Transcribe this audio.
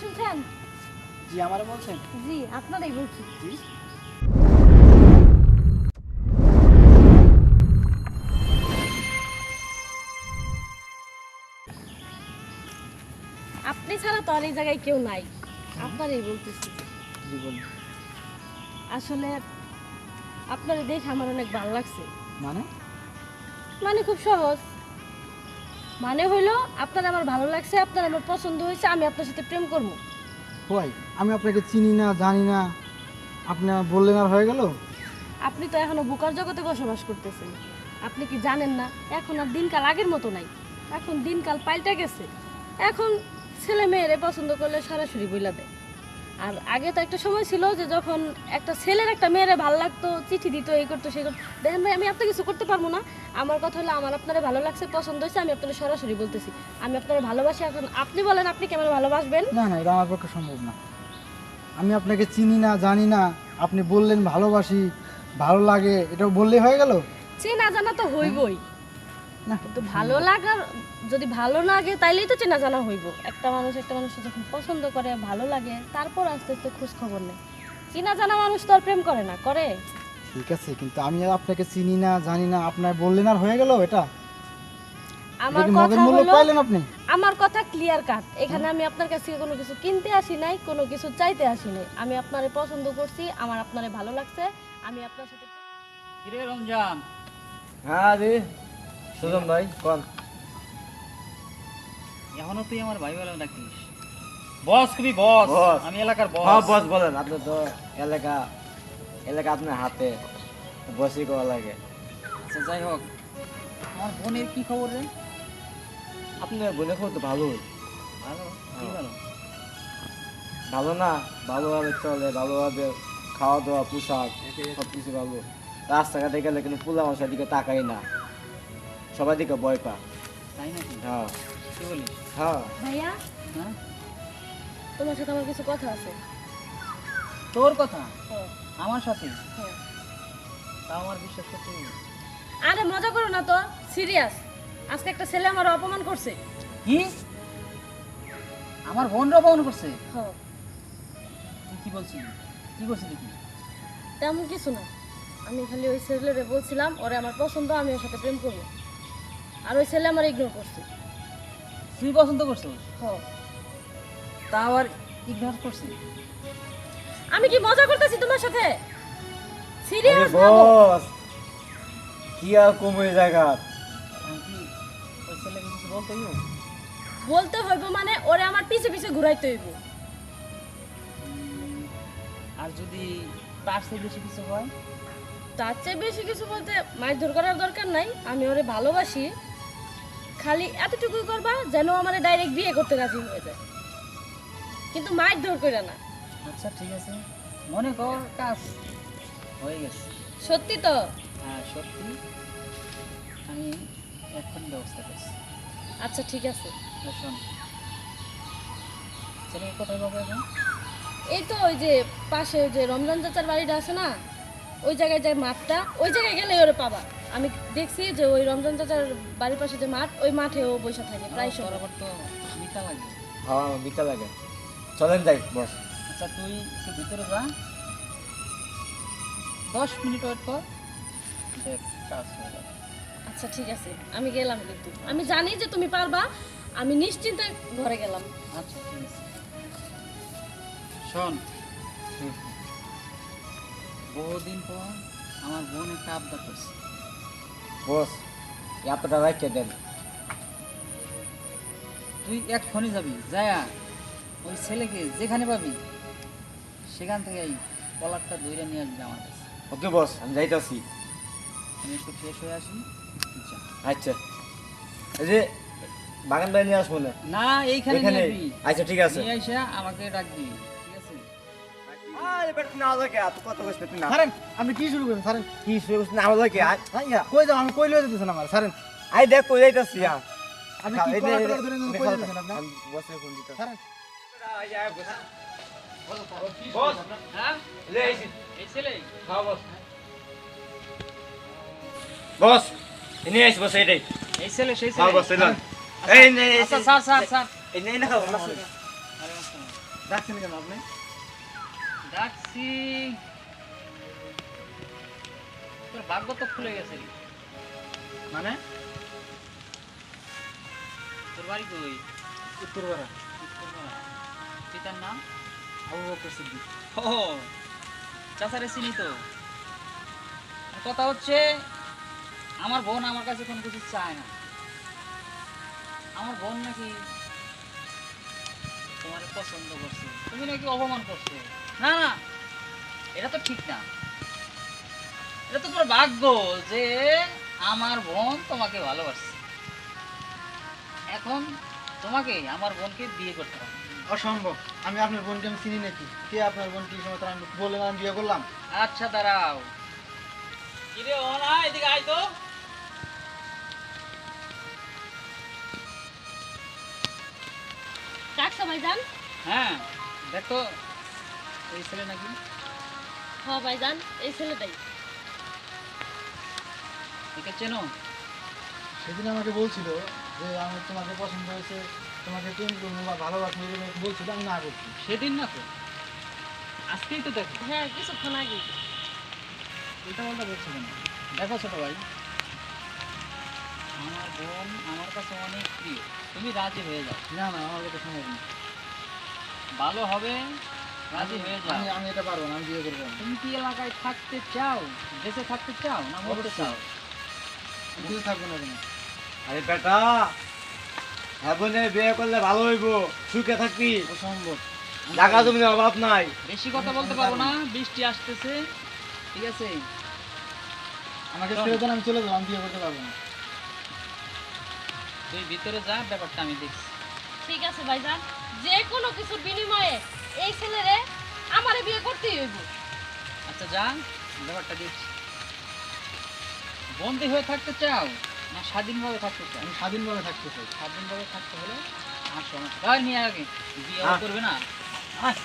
শুনছেন? জি আমারে বলছেন। জি আপনারাই বলছি। জি। আপনি ছাড়া তো আর এই জায়গায় কেউ নাই। আপনারই বলতেছি। জি বলুন। আসলে আপনার দেখে আমার অনেক ভালো লাগছে। মানে? মানে খুব সহজ। মানে হইল আপনার আমার ভালো লাগছে আপনার আমার পছন্দ হয়েছে আমি আপনার সাথে প্রেম করব। হয় আমি আপনাকে চিনি না জানি না। আপনি বললেন আর হয়ে গেল? আপনি তো এখনও বুকার জগতে বসবাস করতেছেন। আপনি কি জানেন না এখন আর দিনকাল আগের মতো নাই। এখন দিনকাল পাল্টে গেছে। এখন ছেলে মেয়েরে পছন্দ করলে সরাসরি বইলা দেয়। আর আগে তো একটা সময় ছিল যে যখন একটা ছেলের একটা মেয়েরে ভালো লাগতো চিঠি দিত এই করতো সেই করতো দেখেন ভাই আমি আপনার কিছু করতে পারব না। আমার কথা হলো আমার আপনারা ভালো লাগছে পছন্দ হয়েছে আমি আপনারা সরাসরি বলতেছি। আমি আপনারা ভালোবাসি এখন আপনি বলেন আপনি কেমন ভালোবাসবেন? না না এটা আমার পক্ষে সম্ভব না। আমি আপনাকে চিনি না জানি না আপনি বললেন ভালোবাসি ভালো লাগে এটা বললেই হয়ে গেল? চেনা জানা তো হইবই। না। কিন্তু ভালো লাগার যদি ভালো লাগে তাইলেই তো চেনা জানা হইব। একটা মানুষ একটা মানুষের যখন পছন্দ করে ভালো লাগে তারপর আস্তে আস্তে খোঁজ খবর নেয়। চেনা জানা মানুষ তো আর প্রেম করে না করে? ঠিক আছে কিন্তু আমি আর আপনাকে চিনি না জানি না আপনার বললেন আর হয়ে গেল এটা? আমার কথা হলো পাইলেন আপনি? আমার কথা ক্লিয়ার কাট এখানে আমি আপনার কাছ থেকে কোনো কিছু কিনতে আসি নাই কোনো কিছু চাইতে আসি নাই। আমি আপনারে পছন্দ করছি আমার আপনারে ভালো লাগছে আমি আপনার সাথে কিরে রমজান? হ্যাঁ রে। সুজন ভাই কোন এখনও তুই আমার ভাই বলে ডাকিস। বস খুবই বস। বস। আমি এলাকার বস। হ্যাঁ বস বলেন আপনি তো এলাকা এলাকা আপনার হাতে বসই করা লাগে। আচ্ছা যাই হোক। আমার বোনের কি খবর রে? আপনার বোনের খবর তো ভালোই। ভালো? কি ভালো? ভালো না ভালোভাবে চলে ভালোভাবে খাওয়া দাওয়া পোশাক সব কিছু ভালো। রাস্তাঘাটে গেলে কিন্তু পোলা মানুষের দিকে তাকাই না। সবার দিকে ভয় পা তাই নাকি? হ্যাঁ। কি বলিস? হ্যাঁ। ভাইয়া? হ্যাঁ? তোমার সাথে আমার কিছু কথা আছে। তোর কথা? হ্যাঁ, আমার সাথে? হ্যাঁ। তা আমার বিশ্বাস করতে আরে মজা করো না তো সিরিয়াস। আজকে একটা ছেলে আমার অপমান করছে। কি? আমার বোন অপমান করছে? হ্যাঁ। তুই কি বলছিলি? কি করছিলি তুই? তেমন কিছু না। আমি খালি ওই ছেলেরে বলছিলাম ওরে আমার পছন্দ আমি ওর সাথে প্রেম করব আর ওই ছেলে আমার ইগনোর করছে। তুই পছন্দ করছিস হ তা আবার ইগনোর করছিস আমি কি মজা করতেছি তোমার সাথে? Serious boss? কি আর কমে জায়গা ওই ছেলেকে কিছু বলতে হইব? বলতে হইব মানে ওরে আমার পিছে পিছে ঘুরাইতে হইব। আর যদি তার চেয়ে বেশি কিছু হয়? তার চেয়ে বেশি কিছু বলতে মারধর করার দরকার নাই। আমি ওরে ভালোবাসি। খালি এতটুকু করবা যেন আমার ডাইরেক্ট বিয়ে করতে রাজি হয়ে যায়। কিন্তু মারধর করে না। আচ্ছা ঠিক আছে। মনে কর কাজ হয়ে গেছে। সত্যি তো? হ্যাঁ সত্যি। আমি এখন ব্যবস্থা করছি। আচ্ছা ঠিক আছে। শোন ছেলে কোথায় পাবো এখন? এই তো ওই যে পাশে ওই যে রমজান চাচার বাড়িটা আছে না? ওই জায়গায় যে মাঠটা ওই জায়গায় গেলে ওরে পাবা। আমি দেখছি যে ওই রমজান চাচার বাড়ির পাশে যে মাঠ ওই মাঠে ও বসে থাকে প্রায় সময় আবার তো মিঠা লাগে। হ্যাঁ বিটা লাগে। চলেন যাই বস। আচ্ছা তুই একটু ভিতরে যা। দশ মিনিট ওয়েট কর। দেখ কাজ হয়ে যাবে আচ্ছা ঠিক আছে। আমি গেলাম কিন্তু। আমি জানি যে তুমি পারবা আমি নিশ্চিন্তে ঘরে গেলাম। আচ্ছা ঠিক আছে। শোন। বহুদিন পর আমার বোন একটা আবদার করছে। বস এতটা রাখে দেন। তুই এক্ষণে যাবি যায়া ওই ছেলেকে যেখানে পাবি সেখান থেকে এই কলারটা দইরা নিয়ে আসবি আমার কাছে। ওকে বস আমি যাইতাছি। আমি একটু ফ্রেশ হয়ে আসি। আচ্ছা। এই যে বাগান বাড়ি নিয়ে আসব না? না এইখানে আচ্ছা ঠিক আছে। আমাকে ডাক দিবি। সারেন আপনি কি শুরু করেন সারেন? কি শুরু করছিস না লাগে আইয়া কই যাও আমি কই লয়ে যেতেছেন আমার সারেন? আই দেখ কই যাইতাছি আ আপনি কি কলার টলার ধরে কই যেতেছেন আপনি? বসে ফোন দিতে সারেন। বস হ্যাঁ? লে আইছি এই ছেলে? হ্যাঁ বস। বস ইনি আইছি বস এইটাই। এই ছেলে সেই হ্যাঁ বস এলাম এই নে আচ্ছা স্যার স্যার স্যার। এই নে না না আরে আসসালাম। ডাকছেন কেন আপনি? ডাকছি। তোর ভাগ্য তো খুলে গেছে। মানে? তোর বাড়ি কই? উত্তরপাড়া। উত্তরপাড়া। পিতার নাম? আবু বকর সিদ্দিক। ও চাচারে চিনি তো। কথা হচ্ছে আমার বোন আমার কাছে কোনো কিছু চায় না। আমার বোন নাকি তোমার পছন্দ করছে। তুমি নাকি অপমান করছ? না না এটা তো ঠিক না। এটা তো তোমার ভাগ্য যে আমার বোন তোমাকে ভালোবাসছে। এখন তোমাকে আমার বোনকে বিয়ে করতে হবে। অসম্ভব। আমি আপনার বোনকে আমি চিনি নাকি? কে আপনার বোন কি সময় আমি বললেন আমি বিয়ে করলাম? আচ্ছা দাঁড়াও। কিরে ও না এদিকে আয় তো। ডাকছো ভাইজান হ্যাঁ দেখো এই ছেলে নাকি? হ ভাইজান এই ছেলেটাই। একে চেনো? সেদিন আমাকে বলছিল যে আমি তোমাকে পছন্দ হয়েছে তোমাকে প্রেম করব বা ভালোবাসবো এগুলো বলছিল আমি না করছি সেদিন না তো আজকেই তো দেখো। হ্যাঁ কিছুক্ষণ আগে উল্টা পাল্টা বলছো কেন? দেখো ছোট ভাই আমার বোন আমার কাছে অনেক প্রিয়। তুমি রাজি হয়ে যাও। না না আমার কাছে সম্ভব না ভালো হবে রাজি হয়ে যাও। আমি আমি এটা পারব না আমি বিয়ে করব তুমি কি এলাকায় থাকতে চাও? বেঁচে থাকতে চাও না মরতে চাও? কিছু থাকব না কেন। আরে বেটা হ্যাঁ বিয়ে করলে ভালো হইব সুখে থাকবি। অসম্ভব। জায়গা জমির অভাব নাই। বেশি কথা বলতে পারব না বৃষ্টি আসতেছে ঠিক আছে? আমাকে ছেড়ে দেন আমি চলে যাব আমি বিয়ে করতে পারব না। তুই ভিতরে যা ব্যাপারটা আমি দেখছি। ঠিক আছে ভাইজান। যে কোনো কিছুর বিনিময়ে এই ছেলেরে আমারে বিয়ে করতেই হইব। আচ্ছা যান ব্যাপারটা দেখছি। বন্দী হয়ে থাকতে চাও না স্বাধীনভাবে থাকতে চাও? আমি স্বাধীনভাবে থাকতে চাই। স্বাধীনভাবে থাকতে হলে আমার সমস্যা। নিয়ে আগে বিয়ে হ্যাঁ। করবে না? আয়